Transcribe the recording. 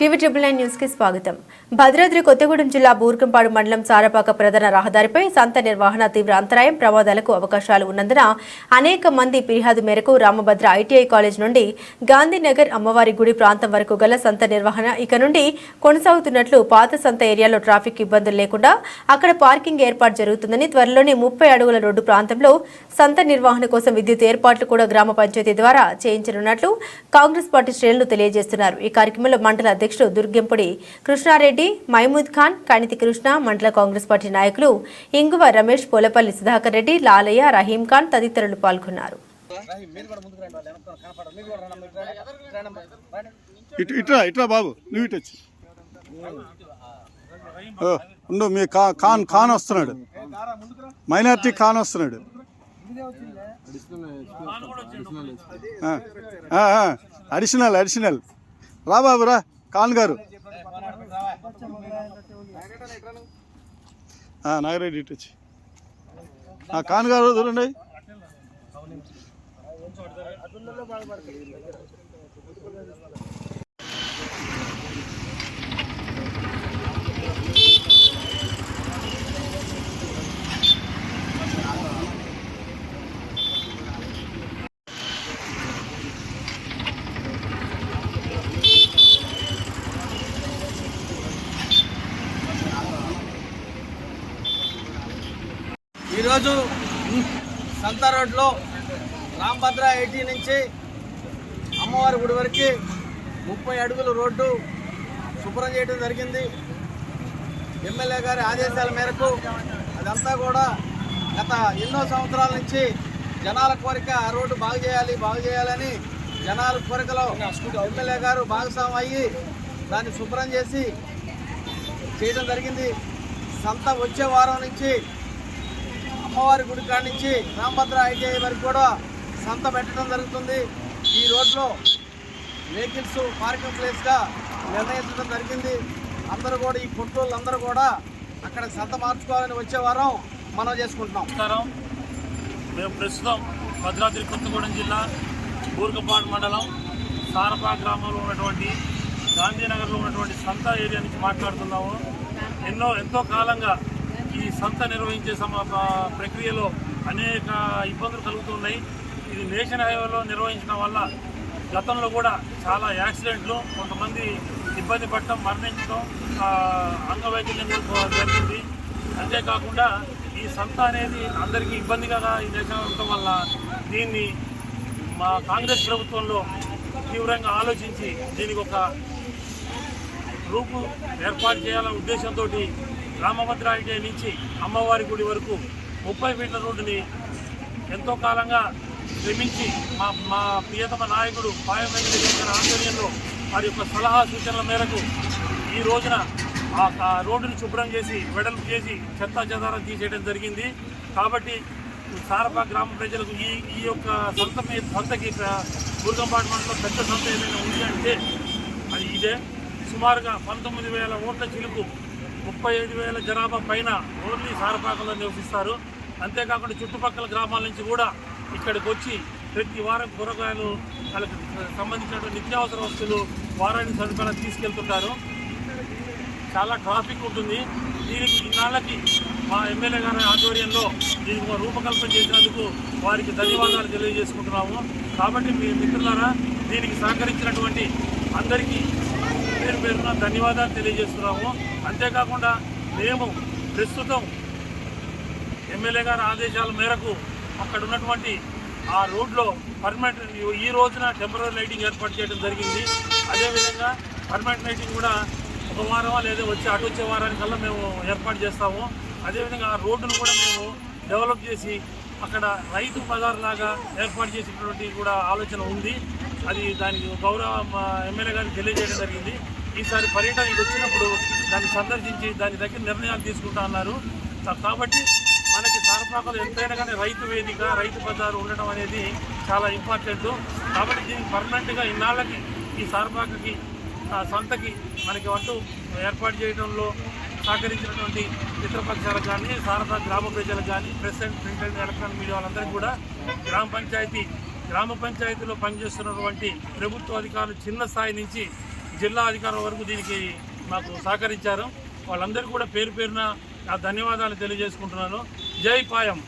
TV triple nine న్యూస్కి స్వాగతం. భద్రాద్రి కొత్తగూడెం జిల్లా బూర్గంపాడు మండలం సారపాక ప్రధాన రహదారిపై సంత నిర్వహణ తీవ్ర అంతరాయం ప్రమాదాలకు అవకాశాలు ఉన్నందున అనేక మంది ఫిర్యాదు మేరకు రామభద్ర ఐటీఐ కాలేజ్ నుండి గాంధీనగర్ అమ్మవారి గుడి ప్రాంతం వరకు గల సంత నిర్వహణ ఇక నుండి కొనసాగుతున్నట్లు పాత సంత ఏరియాలో ట్రాఫిక్ ఇబ్బందులు లేకుండా అక్కడ పార్కింగ్ ఏర్పాటు జరుగుతుందని త్వరలోనే ముప్పై అడుగుల రోడ్డు ప్రాంతంలో సంత నిర్వహణ కోసం విద్యుత్ ఏర్పాట్లు కూడా గ్రామ పంచాయతీ ద్వారా చేయించనున్నట్లు కాంగ్రెస్ పార్టీ శ్రేణులు తెలియజేస్తున్నారు. ఈ కార్యక్రమంలో మండల అధ్యక్షుడు దుర్గంపొడి కృష్ణారెడ్డి మహమూద్ ఖాన్ కణితి కృష్ణ మండల కాంగ్రెస్ పార్టీ నాయకులు ఇంగువ రమేష్ పోలపల్లి సుధాకర్ రెడ్డి లాలయ్య రహీం ఖాన్ తదితరులు పాల్గొన్నారు. బాబు. ఉండు మీ కా ఖాన్ ఖాన్ వస్తున్నాడు. మైనార్టీ ఖాన్ వస్తున్నాడు. Additional additional. రా బాబు రా. కాన్ గారు. నాగరెడ్డి ఇటు వచ్చి. కాన్ గారు చూడండి ఈరోజు సంత రోడ్లో రాంభద్ర ఎయిటీ నుంచి అమ్మవారి గుడి వరకు ముప్పై అడుగుల రోడ్డు శుభ్రం చేయడం జరిగింది. ఎమ్మెల్యే గారి ఆదేశాల మేరకు అదంతా కూడా గత ఎన్నో సంవత్సరాల నుంచి జనాల కోరిక ఆ రోడ్డు బాగు చేయాలి బాగు చేయాలని జనాల కోరికలో ఎమ్మెల్యే గారు భాగస్వామి అయ్యి దాన్ని శుభ్రం చేసి చేయడం జరిగింది. సంత వచ్చే వారం నుంచి అమ్మవారి గుడి కానించి రామభద్ర ఐటీఐ వరకు కూడా సంత పెట్టడం జరుగుతుంది. ఈ రోడ్లో వెహికల్స్ పార్కింగ్ ప్లేస్గా నిర్ణయించడం జరిగింది. అందరూ కూడా ఈ కొట్టోళ్ళు అందరూ కూడా అక్కడ సంత మార్చుకోవాలని వచ్చే వారం మనం చేసుకుంటున్నాం. నమస్కారం. మేము ప్రస్తుతం భద్రాద్రి కొత్తగూడెం జిల్లా బూర్గపాడు మండలం సారపా గ్రామంలో ఉన్నటువంటి గాంధీనగర్లో ఉన్నటువంటి సంత ఏరియా నుంచి మాట్లాడుతున్నాము. ఎన్నో ఎంతో కాలంగా ఈ సంత నిర్వహించే సమ ప్రక్రియలో అనేక ఇబ్బందులు కలుగుతున్నాయి. ఇది నేషనల్ హైవేలో నిర్వహించడం వల్ల గతంలో కూడా చాలా యాక్సిడెంట్లు కొంతమంది ఇబ్బంది పడటం మరణించడం అంగవైకల్యం జరిగింది. అంతేకాకుండా ఈ సంత అనేది అందరికీ ఇబ్బందిగా ఈ దేశంలో ఉండటం వల్ల దీన్ని మా కాంగ్రెస్ ప్రభుత్వంలో తీవ్రంగా ఆలోచించి దీనికి ఒక రూపు ఏర్పాటు చేయాలనే ఉద్దేశంతో రామభద్ర నుంచి అమ్మవారి గుడి వరకు ముప్పై మీటర్ల రోడ్డుని ఎంతో కాలంగా శ్రమించి మా మా ప్రియతమ నాయకుడు పాయ ఆధ్వర్యంలో వారి యొక్క సలహా సూచనల మేరకు ఈ రోజున ఆ రోడ్డును శుభ్రం చేసి వెడల్పు చేసి చెత్త చెదారం తీసేయడం జరిగింది. కాబట్టి సారపా గ్రామ ప్రజలకు ఈ ఈ యొక్క సొంత మీద సంతకి బుర్గంపాటి పెద్ద సొంత ఏదైనా ఉంది అంటే అది ఇదే. సుమారుగా పంతొమ్మిది వేల ఓట్ల చిలుకు ముప్పై ఐదు వేల జనాభా పైన ఓన్లీ సారపాకంలో నివసిస్తారు. అంతేకాకుండా చుట్టుపక్కల గ్రామాల నుంచి కూడా ఇక్కడికి వచ్చి ప్రతి వారం కూరగాయలు వాళ్ళకి సంబంధించినటువంటి నిత్యావసర వస్తువులు వారానికి సరిపడా తీసుకెళ్తుంటారు. చాలా ట్రాఫిక్ ఉంటుంది. దీనికి ఇన్నాళ్ళకి మా ఎమ్మెల్యే గారి ఆధ్వర్యంలో దీనికి రూపకల్పన చేసినందుకు వారికి ధన్యవాదాలు తెలియజేసుకుంటున్నాము. కాబట్టి మీ మిత్రులారా దీనికి సహకరించినటువంటి అందరికీ పేరు పేరున ధన్యవాదాలు తెలియజేస్తున్నాము. అంతేకాకుండా మేము ప్రస్తుతం ఎమ్మెల్యే గారి ఆదేశాల మేరకు అక్కడ ఉన్నటువంటి ఆ రోడ్లో పర్మనెంట్ ఈ రోజున టెంపరీ లైటింగ్ ఏర్పాటు చేయడం జరిగింది. అదేవిధంగా పర్మనెంట్ లైటింగ్ కూడా ఒక వారమా లేదా వచ్చే అటు వచ్చే వారానికల్లా మేము ఏర్పాటు చేస్తాము. అదేవిధంగా ఆ రోడ్డును కూడా మేము డెవలప్ చేసి అక్కడ రైతు బజార్ లాగా ఏర్పాటు చేసినటువంటి కూడా ఆలోచన ఉంది. అది దానికి గౌరవ ఎమ్మెల్యే గారికి తెలియజేయడం జరిగింది. ఈసారి పర్యటనకి వచ్చినప్పుడు దాన్ని సందర్శించి దాని దగ్గర నిర్ణయాలు తీసుకుంటా అన్నారు. కాబట్టి మనకి సారపాకలు ఎంతైనా కానీ రైతు వేదిక రైతు బజారు ఉండడం అనేది చాలా ఇంపార్టెంట్. కాబట్టి దీనికి పర్మనెంట్గా ఇన్నాళ్ళకి ఈ సారపాకకి సంతకి మనకి వంటూ ఏర్పాటు చేయడంలో సహకరించినటువంటి మిత్రపక్షాలకు కానీ సారథ గ్రామ ప్రజలకు కానీ press and print and electronic media వాళ్ళందరికీ కూడా గ్రామ పంచాయతీ గ్రామ పంచాయతీలో పనిచేస్తున్నటువంటి ప్రభుత్వ అధికారులు చిన్న స్థాయి నుంచి జిల్లా అధికారుల వరకు దీనికి మాకు సహకరించారు. వాళ్ళందరూ కూడా పేరు పేరున నా ధన్యవాదాలు తెలియజేసుకుంటున్నాను. జై పాయం.